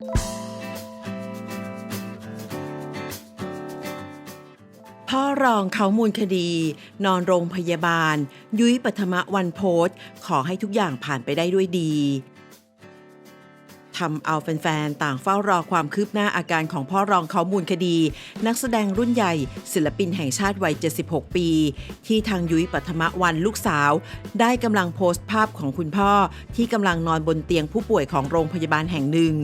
พ่อรองเขามูลคดี นอนโรงพยาบาล ยุ้ยปฐมวันโพสต์ขอให้ทุกอย่างผ่านไปได้ด้วยดี ทำเอาแฟนๆ ต่างเฝ้ารอความคืบหน้าอาการของพ่อรองเขามูลคดี นักแสดงรุ่นใหญ่ ศิลปินแห่งชาติวัย 76 ปี ที่ทางยุ้ยปัทมวันลูกสาว ได้กำลังโพสต์ภาพของคุณพ่อ ที่กำลังนอนบนเตียงผู้ป่วยของโรงพยาบาลแห่งหนึ่ง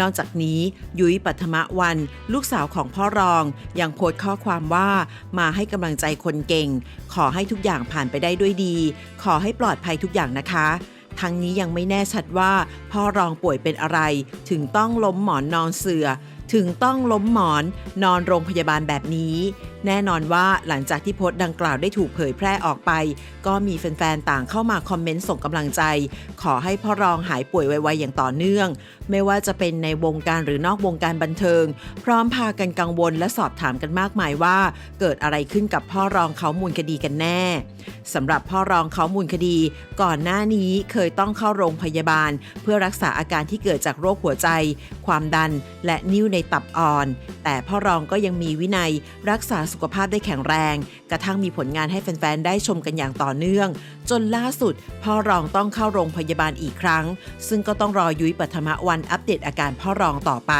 นอกจากนี้ยุ้ยปัทมะวัน ลูกสาวของพ่อรอง ยังโพสต์ข้อความว่ามาให้กำลังใจคนเก่ง ขอให้ทุกอย่างผ่านไปได้ด้วยดี ขอให้ปลอดภัยทุกอย่างนะคะ ทั้งนี้ยังไม่แน่ชัดว่าพ่อรองป่วยเป็นอะไร ถึงต้องล้มหมอนนอนเสือ ถึงต้องล้มหมอนนอนโรงพยาบาลแบบนี้ แน่นอนว่าหลังจากที่โพสต์ดังกล่าวได้ถูกเผยแพร่ออกไป ก็มีแฟนๆ ต่างเข้ามาคอมเมนต์ส่งกำลังใจ ขอให้พ่อรองหายป่วยไวๆอย่างต่อเนื่อง ไม่ว่าจะเป็นในวงการหรือนอกวงการบันเทิง พร้อมพากันกังวลและสอบถามกันมากมายว่า เกิดอะไรขึ้นกับพ่อรองเขามูลคดีกันแน่สำหรับพ่อรองเขามูลคดี ก่อนหน้านี้เคยต้องเข้าโรงพยาบาล เพื่อรักษาอาการที่เกิดจากโรคหัวใจ ความดันและนิ่วในในตับอ่อน แต่พ่อรองก็ยังมีวินัยรักษาสุขภาพได้แข็งแรง กระทั่งมีผลงานให้แฟน ๆ ได้ชมกันอย่างต่อเนื่อง จนล่าสุด พ่อรองต้องเข้าโรงพยาบาลอีกครั้ง ซึ่งก็ต้องรอยุ้ยปัทมะวันอัปเดตอาการพ่อรองต่อไป